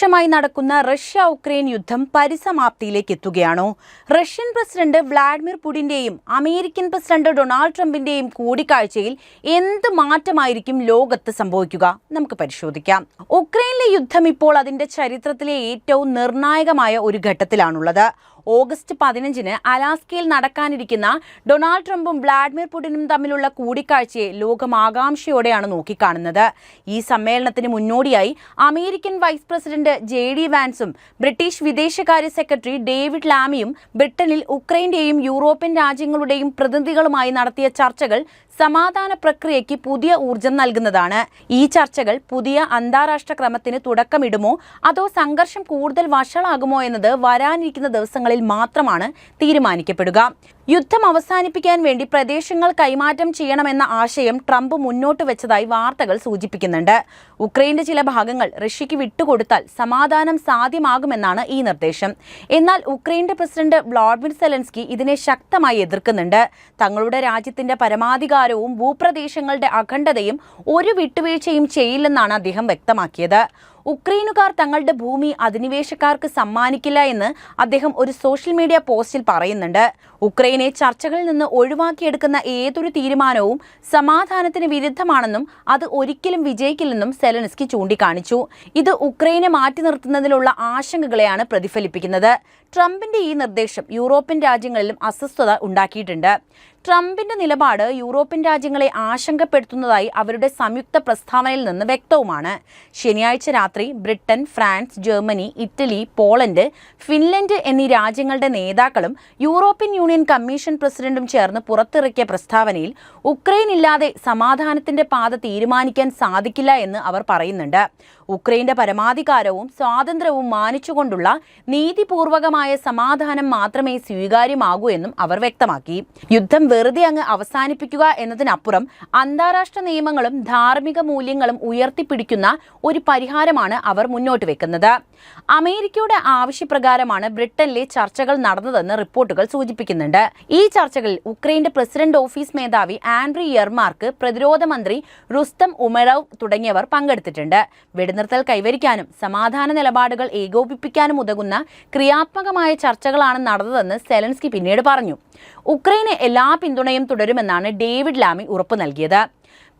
വർഷമായി നടക്കുന്ന Russia Ukraine യുദ്ധം പരിസമാപ്തിയിലേക്ക് എത്തുകയാണോ റഷ്യൻ പ്രസിഡന്റ് വ്ളാഡിമിർ പുടിന്റെയും അമേരിക്കൻ പ്രസിഡന്റ് ഡൊണാൾഡ് ട്രംപിന്റെയും കൂടിക്കാഴ്ചയിൽ എന്ത് മാറ്റമായിരിക്കും ലോകത്ത് സംഭവിക്കുക? നമുക്ക് പരിശോധിക്കാം. ഉക്രൈനിലെ യുദ്ധം ഇപ്പോൾ അതിന്റെ ചരിത്രത്തിലെ ഏറ്റവും നിർണായകമായ ഒരു ഘട്ടത്തിലാണുള്ളത്. ഓഗസ്റ്റ് പതിനഞ്ചിന് അലാസ്കയിൽ നടക്കാനിരിക്കുന്ന ഡൊണാൾഡ് ട്രംപും വ്ളാഡിമിർ പുടിനും തമ്മിലുള്ള കൂടിക്കാഴ്ചയെ ലോകം ആകാംക്ഷയോടെയാണ് നോക്കിക്കാണുന്നത്. ഈ സമ്മേളനത്തിന് മുന്നോടിയായി American vice president J D വാൻസും British വിദേശകാര്യ സെക്രട്ടറി ഡേവിഡ് ലാമിയും ബ്രിട്ടനിൽ ഉക്രൈന്റെയും യൂറോപ്യൻ രാജ്യങ്ങളുടെയും പ്രതിനിധികളുമായി നടത്തിയ ചർച്ചകൾ സമാധാന പ്രക്രിയയ്ക്ക് പുതിയ ഊർജം നൽകുന്നതാണ്. ഈ ചർച്ചകൾ പുതിയ അന്താരാഷ്ട്ര ക്രമത്തിന് തുടക്കമിടുമോ? അതോ സംഘർഷം കൂടുതൽ വഷളാകുമോ എന്നത് വരാനിരിക്കുന്ന ദിവസങ്ങളിൽ മാത്രമാണ് തീരുമാനിക്കപ്പെടുക. യുദ്ധം അവസാനിപ്പിക്കാൻ വേണ്ടി പ്രദേശങ്ങൾ കൈമാറ്റം ചെയ്യണമെന്ന ആശയം ട്രംപ് മുന്നോട്ട് വെച്ചതായി വാർത്തകൾ സൂചിപ്പിക്കുന്നുണ്ട്. ഉക്രൈന്റെ ചില ഭാഗങ്ങൾ റഷ്യയ്ക്ക് വിട്ടുകൊടുത്താൽ സമാധാനം സാധ്യമാകുമെന്നാണ് ഈ നിർദ്ദേശം. എന്നാൽ ഉക്രൈന്റെ പ്രസിഡന്റ് വ്ളാഡിമിർ സെലൻസ്കി ഇതിനെ ശക്തമായി എതിർക്കുന്നുണ്ട്. തങ്ങളുടെ രാജ്യത്തിന്റെ പരമാധികാരവും ഭൂപ്രദേശങ്ങളുടെ അഖണ്ഡതയും ഒരു വിട്ടുവീഴ്ചയും ചെയ്യില്ലെന്നാണ് അദ്ദേഹം വ്യക്തമാക്കിയത്. ഉക്രൈനുകാർ തങ്ങളുടെ ഭൂമി അധിനിവേശക്കാർക്ക് സമ്മാനിക്കില്ല എന്ന് അദ്ദേഹം ഒരു സോഷ്യൽ മീഡിയ പോസ്റ്റിൽ പറയുന്നുണ്ട്. ഉക്രൈനെ ചർച്ചകളിൽ നിന്ന് ഒഴിവാക്കിയെടുക്കുന്ന ഏതൊരു തീരുമാനവും സമാധാനത്തിന് വിരുദ്ധമാണെന്നും അത് ഒരിക്കലും വിജയിക്കില്ലെന്നും സെലൻസ്കി ചൂണ്ടിക്കാണിച്ചു. ഇത് ഉക്രൈനെ മാറ്റി നിർത്തുന്നതിലുള്ള ആശങ്കകളെയാണ് പ്രതിഫലിപ്പിക്കുന്നത്. ട്രംപിന്റെ ഈ നിർദ്ദേശം യൂറോപ്യൻ രാജ്യങ്ങളിലും അസ്വസ്ഥത ഉണ്ടാക്കിയിട്ടുണ്ട്. ട്രംപിന്റെ നിലപാട് യൂറോപ്യൻ രാജ്യങ്ങളെ ആശങ്കപ്പെടുത്തുന്നതായി അവരുടെ സംയുക്ത പ്രസ്താവനയിൽ നിന്ന് വ്യക്തവുമാണ്. ശനിയാഴ്ച രാത്രി Britain France Germany Italy Poland Finland എന്നീ രാജ്യങ്ങളുടെ നേതാക്കളും യൂറോപ്യൻ യൂണിയൻ കമ്മീഷൻ പ്രസിഡന്റും ചേർന്ന് പുറത്തിറക്കിയ പ്രസ്താവനയിൽ ഉക്രൈൻ ഇല്ലാതെ സമാധാനത്തിന്റെ പാത തീരുമാനിക്കാൻ സാധിക്കില്ല എന്ന് അവർ പറയുന്നുണ്ട്. ഉക്രൈന്റെ പരമാധികാരവും സ്വാതന്ത്ര്യവും മാനിച്ചുകൊണ്ടുള്ള നീതിപൂർവകമായ സമാധാനം മാത്രമേ സ്വീകാര്യമാകൂ എന്നും അവർ വ്യക്തമാക്കി. യുദ്ധം വെറുതെ അങ്ങ് അവസാനിപ്പിക്കുക എന്നതിനപ്പുറം അന്താരാഷ്ട്ര നിയമങ്ങളും ധാർമ്മിക മൂല്യങ്ങളും ഉയർത്തിപ്പിടിക്കുന്ന ഒരു പരിഹാരമാണ് അവർ മുന്നോട്ട് വെക്കുന്നത്. അമേരിക്കയുടെ ആവശ്യപ്രകാരമാണ് ബ്രിട്ടനിലെ ചർച്ചകൾ നടന്നതെന്ന് റിപ്പോർട്ടുകൾ സൂചിപ്പിക്കുന്നുണ്ട്. ഈ ചർച്ചകളിൽ ഉക്രൈന്റെ പ്രസിഡന്റ് ഓഫീസ് മേധാവി ആൻഡ്രി യർമാർക്ക് പ്രതിരോധ മന്ത്രി റുസ്തം ഉമറവ് തുടങ്ങിയവർ പങ്കെടുത്തിട്ടുണ്ട്. വെടിനിർത്തൽ കൈവരിക്കാനും സമാധാന നിലപാടുകൾ ഏകോപിപ്പിക്കാനും ഉതകുന്ന ക്രിയാത്മകമായ ചർച്ചകളാണ് നടന്നതെന്ന് സെലൻസ്കി പിന്നീട് പറഞ്ഞു. ഉക്രൈന് എല്ലാ പിന്തുണയും തുടരുമെന്നാണ് ഡേവിഡ് ലാമി ഉറപ്പു നൽകിയത്.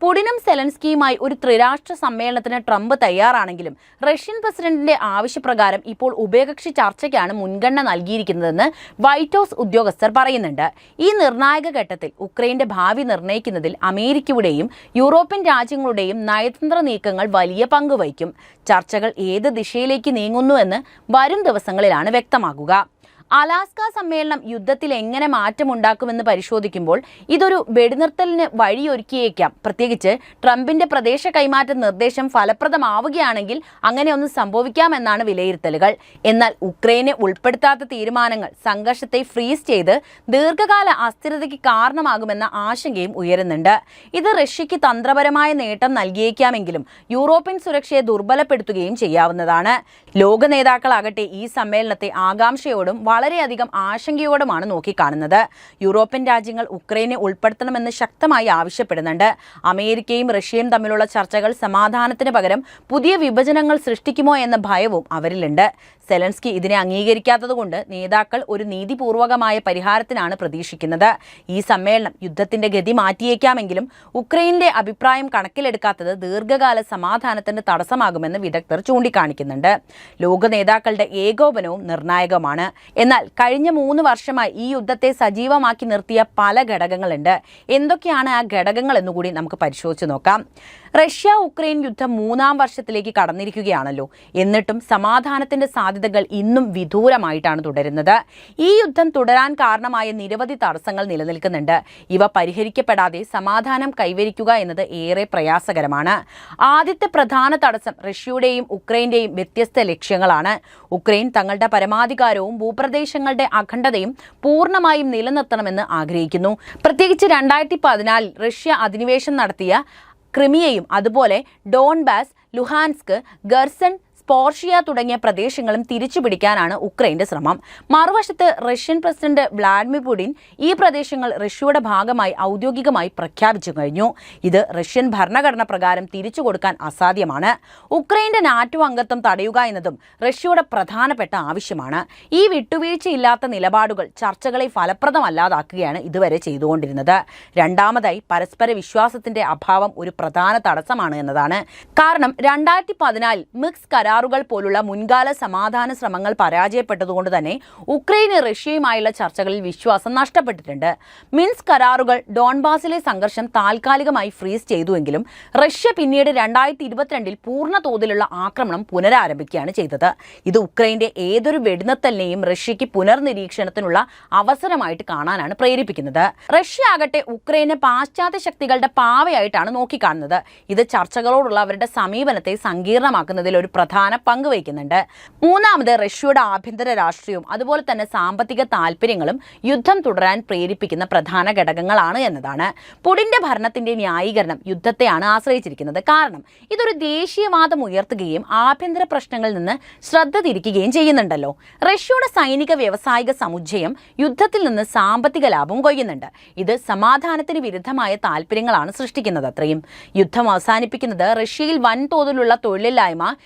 പുടിനും സെലൻസ്കിയുമായി ഒരു ത്രിരാഷ്ട്ര സമ്മേളനത്തിന് ട്രംപ് തയ്യാറാണെങ്കിലും റഷ്യൻ പ്രസിഡന്റിന്റെ ആവശ്യപ്രകാരം ഇപ്പോൾ ഉഭയകക്ഷി ചർച്ചയ്ക്കാണ് മുൻഗണന നൽകിയിരിക്കുന്നതെന്ന് വൈറ്റ് ഹൌസ് ഉദ്യോഗസ്ഥർ പറയുന്നുണ്ട്. ഈ നിർണായക ഘട്ടത്തിൽ ഉക്രൈന്റെ ഭാവി നിർണയിക്കുന്നതിൽ അമേരിക്കയുടെയും യൂറോപ്യൻ രാജ്യങ്ങളുടെയും നയതന്ത്ര നീക്കങ്ങൾ വലിയ പങ്ക് വഹിക്കും. ചർച്ചകൾ ഏത് ദിശയിലേക്ക് നീങ്ങുന്നുവെന്ന് വരും ദിവസങ്ങളിലാണ് വ്യക്തമാകുക. അലാസ്ക സമ്മേളനം യുദ്ധത്തിൽ എങ്ങനെ മാറ്റമുണ്ടാക്കുമെന്ന് പരിശോധിക്കുമ്പോൾ ഇതൊരു വെടിനിർത്തലിന് വഴിയൊരുക്കിയേക്കാം. പ്രത്യേകിച്ച് ട്രംപിന്റെ പ്രദേശ കൈമാറ്റ നിർദ്ദേശം ഫലപ്രദമാവുകയാണെങ്കിൽ അങ്ങനെ ഒന്ന് സംഭവിക്കാമെന്നാണ് വിലയിരുത്തലുകൾ. എന്നാൽ ഉക്രൈനെ ഉൾപ്പെടുത്താത്ത തീരുമാനങ്ങൾ സംഘർഷത്തെ ഫ്രീസ് ചെയ്ത് ദീർഘകാല അസ്ഥിരതയ്ക്ക് കാരണമാകുമെന്ന ആശങ്കയും ഉയരുന്നുണ്ട്. ഇത് റഷ്യയ്ക്ക് തന്ത്രപരമായ നേട്ടം നൽകിയേക്കാമെങ്കിലും യൂറോപ്യൻ സുരക്ഷയെ ദുർബലപ്പെടുത്തുകയും ചെയ്യാവുന്നതാണ്. ലോക നേതാക്കളാകട്ടെ ഈ സമ്മേളനത്തെ ആകാംക്ഷയോടും വളരെയധികം ആശങ്കയോടുമാണ് നോക്കിക്കാണുന്നത്. യൂറോപ്യൻ രാജ്യങ്ങൾ ഉക്രൈനെ ഉൾപ്പെടുത്തണമെന്ന് ശക്തമായി ആവശ്യപ്പെടുന്നുണ്ട്. അമേരിക്കയും റഷ്യയും തമ്മിലുള്ള ചർച്ചകൾ സമാധാനത്തിന് പകരം പുതിയ വിഭജനങ്ങൾ സൃഷ്ടിക്കുമോ എന്ന ഭയവും അവരിലുണ്ട്. സെലൻസ്കി ഇതിനെ അംഗീകരിക്കാത്തതുകൊണ്ട് നേതാക്കൾ ഒരു നീതിപൂർവകമായ പരിഹാരത്തിനാണ് പ്രതീക്ഷിക്കുന്നത്. ഈ സമ്മേളനം യുദ്ധത്തിന്റെ ഗതി മാറ്റിയേക്കാമെങ്കിലും ഉക്രൈനിന്റെ അഭിപ്രായം കണക്കിലെടുക്കാത്തത് ദീർഘകാല സമാധാനത്തിന് തടസ്സമാകുമെന്ന് വിദഗ്ധർ ചൂണ്ടിക്കാണിക്കുന്നുണ്ട്. ലോക നേതാക്കളുടെ ഏകോപനവും നിർണായകമാണ് എന്നാൽ കഴിഞ്ഞ മൂന്ന് വർഷമായി ഈ യുദ്ധത്തെ സജീവമാക്കി നിർത്തിയ പല ഘടകങ്ങളുണ്ട്. എന്തൊക്കെയാണ് ആ ഘടകങ്ങൾ എന്നുകൂടി നമുക്ക് പരിശോധിച്ച് നോക്കാം. റഷ്യ ഉക്രൈൻ യുദ്ധം മൂന്നാം വർഷത്തിലേക്ക് കടന്നിരിക്കുകയാണല്ലോ. എന്നിട്ടും സമാധാനത്തിന്റെ സാധ്യതകൾ ഇന്നും വിദൂരമായിട്ടാണ് തുടരുന്നത്. ഈ യുദ്ധം തുടരാൻ കാരണമായ നിരവധി തടസ്സങ്ങൾ നിലനിൽക്കുന്നുണ്ട്. ഇവ പരിഹരിക്കപ്പെടാതെ സമാധാനം കൈവരിക്കുക എന്നത് ഏറെ പ്രയാസകരമാണ്. ആദ്യത്തെ പ്രധാന തടസ്സം റഷ്യയുടെയും ഉക്രൈന്റെയും വ്യത്യസ്ത ലക്ഷ്യങ്ങളാണ്. ഉക്രൈൻ തങ്ങളുടെ പരമാധികാരവും ഭൂപ്രദേശങ്ങളുടെ അഖണ്ഡതയും പൂർണമായും നിലനിർത്തണമെന്ന് ആഗ്രഹിക്കുന്നു. പ്രത്യേകിച്ച് രണ്ടായിരത്തി പതിനാലിൽ റഷ്യ അധിനിവേശം നടത്തിയ ക്രിമിയയും അതുപോലെ ഡോൺബാസ് ലുഹാൻസ്ക് ഗർസൺ സ്പോർഷിയ തുടങ്ങിയ പ്രദേശങ്ങളും തിരിച്ചുപിടിക്കാനാണ് ഉക്രൈന്റെ ശ്രമം. മറുവശത്ത് റഷ്യൻ പ്രസിഡന്റ് വ്ളാഡിമിർ പുടിൻ ഈ പ്രദേശങ്ങൾ റഷ്യയുടെ ഭാഗമായി ഔദ്യോഗികമായി പ്രഖ്യാപിച്ചു കഴിഞ്ഞു. ഇത് റഷ്യൻ ഭരണഘടന പ്രകാരം തിരിച്ചു കൊടുക്കാൻ അസാധ്യമാണ്. ഉക്രൈന്റെ നാറ്റോ അംഗത്വം തടയുക എന്നതും റഷ്യയുടെ പ്രധാനപ്പെട്ട ആവശ്യമാണ്. ഈ വിട്ടുവീഴ്ചയില്ലാത്ത നിലപാടുകൾ ചർച്ചകളെ ഫലപ്രദമല്ലാതാക്കുകയാണ് ഇതുവരെ ചെയ്തുകൊണ്ടിരുന്നത്. രണ്ടാമതായി പരസ്പര വിശ്വാസത്തിന്റെ അഭാവം ഒരു പ്രധാന തടസ്സമാണ് എന്നതാണ്. കാരണം രണ്ടായിരത്തി പതിനാലിൽ മിക്സ് കരാറുകൾ പോലുള്ള മുൻകാല സമാധാന ശ്രമങ്ങൾ പരാജയപ്പെട്ടതുകൊണ്ട് തന്നെ ഉക്രൈന് റഷ്യയുമായുള്ള ചർച്ചകളിൽ വിശ്വാസം നഷ്ടപ്പെട്ടിട്ടുണ്ട്. മിൻസ് കരാറുകൾ ഡോൺബാസിലെ സംഘർഷം താൽക്കാലികമായി ഫ്രീസ് ചെയ്തുവെങ്കിലും റഷ്യ പിന്നീട് രണ്ടായിരത്തി ഇരുപത്തിരണ്ടിൽ പൂർണ തോതിലുള്ള ആക്രമണം പുനരാരംഭിക്കുകയാണ് ചെയ്തത്. ഇത് ഉക്രൈന്റെ ഏതൊരു വെടിനിർത്തലിനെയും റഷ്യയ്ക്ക് പുനർനിരീക്ഷണത്തിനുള്ള അവസരമായിട്ട് കാണാനാണ് പ്രേരിപ്പിക്കുന്നത്. റഷ്യ ആകട്ടെ ഉക്രൈനെ പാശ്ചാത്യ ശക്തികളുടെ പാവയായിട്ടാണ് നോക്കിക്കാണുന്നത്. ഇത് ചർച്ചകളോടുള്ള അവരുടെ സമീപനത്തെ സങ്കീർണമാക്കുന്നതിൽ ഒരു പ്രധാന പങ്ക് വഹിക്കുന്നുണ്ട്. മൂന്നാമത് റഷ്യയുടെ ആഭ്യന്തര രാഷ്ട്രീയവും അതുപോലെ തന്നെ സാമ്പത്തിക താല്പര്യങ്ങളും യുദ്ധം തുടരാൻ പ്രേരിപ്പിക്കുന്ന പ്രധാന ഘടകങ്ങളാണ് എന്നതാണ്. പുടിന്റെ ഭരണത്തിന്റെ ന്യായീകരണം യുദ്ധത്തെയാണ് ആശ്രയിച്ചിരിക്കുന്നത്. കാരണം ഇതൊരു ദേശീയവാദം ഉയർത്തുകയും ആഭ്യന്തര പ്രശ്നങ്ങളിൽ നിന്ന് ശ്രദ്ധ തിരിക്കുകയും ചെയ്യുന്നുണ്ടല്ലോ. റഷ്യയുടെ സൈനിക വ്യവസായിക സമുച്ചയം യുദ്ധത്തിൽ നിന്ന് സാമ്പത്തിക ലാഭം കൊയ്യുന്നുണ്ട്. ഇത് സമാധാനത്തിന് വിരുദ്ധമായ താല്പര്യങ്ങളാണ് സൃഷ്ടിക്കുന്നത് അത്രയും. യുദ്ധം അവസാനിപ്പിക്കുന്നത് റഷ്യയിൽ വൻതോതിലുള്ള തൊഴിലില്ലായ്മ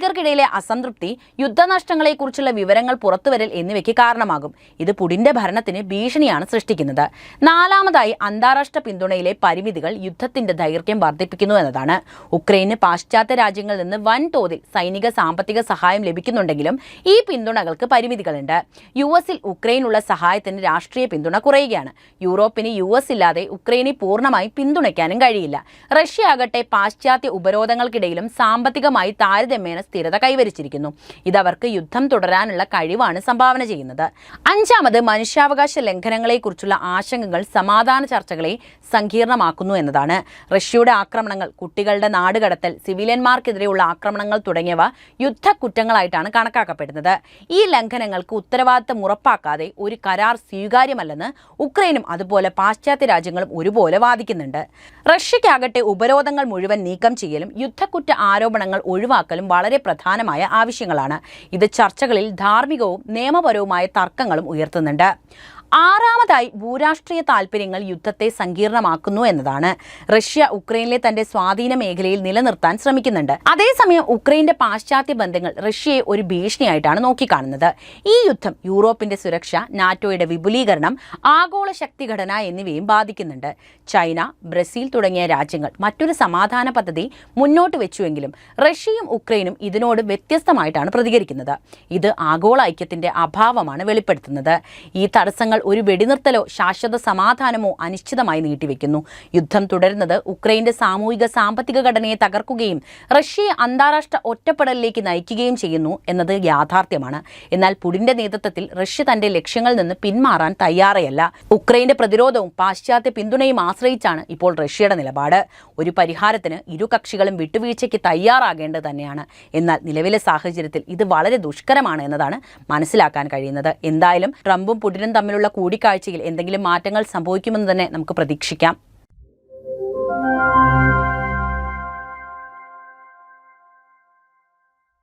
സൈനികർക്കിടയിലെ അസംതൃപ്തി യുദ്ധനഷ്ടങ്ങളെക്കുറിച്ചുള്ള വിവരങ്ങൾ പുറത്തുവരൽ എന്നിവയ്ക്ക് കാരണമാകും. ഇത് പുടിന്റെ ഭരണത്തിന് ഭീഷണിയാണ് സൃഷ്ടിക്കുന്നത്. നാലാമതായി അന്താരാഷ്ട്ര പിന്തുണയിലെ പരിമിതികൾ യുദ്ധത്തിന്റെ ദൈർഘ്യം വർദ്ധിപ്പിക്കുന്നു എന്നതാണ്. ഉക്രൈന് പാശ്ചാത്യ രാജ്യങ്ങളിൽ നിന്ന് വൻതോതിൽ സൈനിക സാമ്പത്തിക സഹായം ലഭിക്കുന്നുണ്ടെങ്കിലും ഈ പിന്തുണകൾക്ക് പരിമിതികളുണ്ട്. യു എസിൽ ഉക്രൈനുള്ള സഹായത്തിന് രാഷ്ട്രീയ പിന്തുണ കുറയുകയാണ്. യൂറോപ്പിന് യു എസ് ഇല്ലാതെ ഉക്രൈനെ പൂർണമായി പിന്തുണയ്ക്കാനും കഴിയില്ല. റഷ്യ ആകട്ടെ പാശ്ചാത്യ ഉപരോധങ്ങൾക്കിടയിലും സാമ്പത്തികമായി താരതമ്യേന സ്ഥിരത കൈവരിച്ചിരിക്കുന്നു. ഇതവർക്ക് യുദ്ധം തുടരാനുള്ള കഴിവാണ് സംഭാവന ചെയ്യുന്നത്. അഞ്ചാമത് മനുഷ്യാവകാശ ലംഘനങ്ങളെക്കുറിച്ചുള്ള ആശങ്കകൾ സമാധാന ചർച്ചകളെ സങ്കീർണമാക്കുന്നു എന്നതാണ്. റഷ്യയുടെ ആക്രമണങ്ങൾ കുട്ടികളുടെ നാടുകടത്തൽ സിവിലിയന്മാർക്കെതിരെയുള്ള ആക്രമണങ്ങൾ തുടങ്ങിയവ യുദ്ധക്കുറ്റങ്ങളായിട്ടാണ് കണക്കാക്കപ്പെടുന്നത്. ഈ ലംഘനങ്ങൾക്ക് ഉത്തരവാദിത്തം ഉറപ്പാക്കാതെ ഒരു കരാർ സ്വീകാര്യമല്ലെന്ന് ഉക്രൈനും അതുപോലെ പാശ്ചാത്യ രാജ്യങ്ങളും ഒരുപോലെ വാദിക്കുന്നുണ്ട്. റഷ്യയ്ക്കാകട്ടെ ഉപരോധങ്ങൾ മുഴുവൻ നീക്കം ചെയ്യലും യുദ്ധക്കുറ്റ ആരോപണങ്ങൾ ഒഴിവാക്കലും വളരെ പ്രധാനമായ ആവശ്യങ്ങളാണ്. ഇത് ചർച്ചകളിൽ ധാർമ്മികവും നിയമപരവുമായ തർക്കങ്ങളും ഉയർത്തുന്നുണ്ട്. ആറാമതായി ഭൂരാഷ്ട്രീയ താൽപ്പര്യങ്ങൾ യുദ്ധത്തെ സങ്കീർണമാക്കുന്നു എന്നതാണ്. റഷ്യ ഉക്രൈനിലെ തന്റെ സ്വാധീന മേഖലയിൽ നിലനിർത്താൻ ശ്രമിക്കുന്നുണ്ട്. അതേസമയം ഉക്രൈന്റെ പാശ്ചാത്യ ബന്ധങ്ങൾ റഷ്യയെ ഒരു ഭീഷണിയായിട്ടാണ് നോക്കിക്കാണുന്നത്. ഈ യുദ്ധം യൂറോപ്പിന്റെ സുരക്ഷ നാറ്റോയുടെ വിപുലീകരണം ആഗോള ശക്തിഘടന എന്നിവയും ബാധിക്കുന്നുണ്ട്. ചൈന ബ്രസീൽ തുടങ്ങിയ രാജ്യങ്ങൾ മറ്റൊരു സമാധാന പദ്ധതി മുന്നോട്ട് വെച്ചുവെങ്കിലും റഷ്യയും ഉക്രൈനും ഇതിനോട് വ്യത്യസ്തമായിട്ടാണ് പ്രതികരിക്കുന്നത്. ഇത് ആഗോള ഐക്യത്തിന്റെ അഭാവമാണ് വെളിപ്പെടുത്തുന്നത്. ഈ തടസ്സങ്ങൾ ഒരു വെടിനിർത്തലോ ശാശ്വത സമാധാനമോ അനിശ്ചിതമായി നീട്ടിവെക്കുന്നു. യുദ്ധം തുടരുന്നത് ഉക്രൈന്റെ സാമൂഹിക സാമ്പത്തിക ഘടനയെ തകർക്കുകയും റഷ്യയെ അന്താരാഷ്ട്ര ഒറ്റപ്പെടലിലേക്ക് നയിക്കുകയും ചെയ്യുന്നു എന്നത് യാഥാർത്ഥ്യമാണ്. എന്നാൽ പുടിന്റെ നേതൃത്വത്തിൽ റഷ്യ തന്റെ ലക്ഷ്യങ്ങളിൽ നിന്ന് പിന്മാറാൻ തയ്യാറയല്ല. ഉക്രൈന്റെ പ്രതിരോധവും പാശ്ചാത്യ പിന്തുണയും ആശ്രയിച്ചാണ് ഇപ്പോൾ റഷ്യയുടെ നിലപാട്. ഒരു പരിഹാരത്തിന് ഇരു കക്ഷികളും വിട്ടുവീഴ്ചയ്ക്ക് തയ്യാറാകേണ്ടത് തന്നെയാണ്. എന്നാൽ നിലവിലെ സാഹചര്യത്തിൽ ഇത് വളരെ ദുഷ്കരമാണ് എന്നതാണ് മനസ്സിലാക്കാൻ കഴിയുന്നത്. എന്തായാലും ട്രംപും പുടിനും തമ്മിലുള്ള കൂടിക്കാഴ്ചയിൽ എന്തെങ്കിലും മാറ്റങ്ങൾ സംഭവിക്കുമെന്ന് തന്നെ നമുക്ക് പ്രതീക്ഷിക്കാം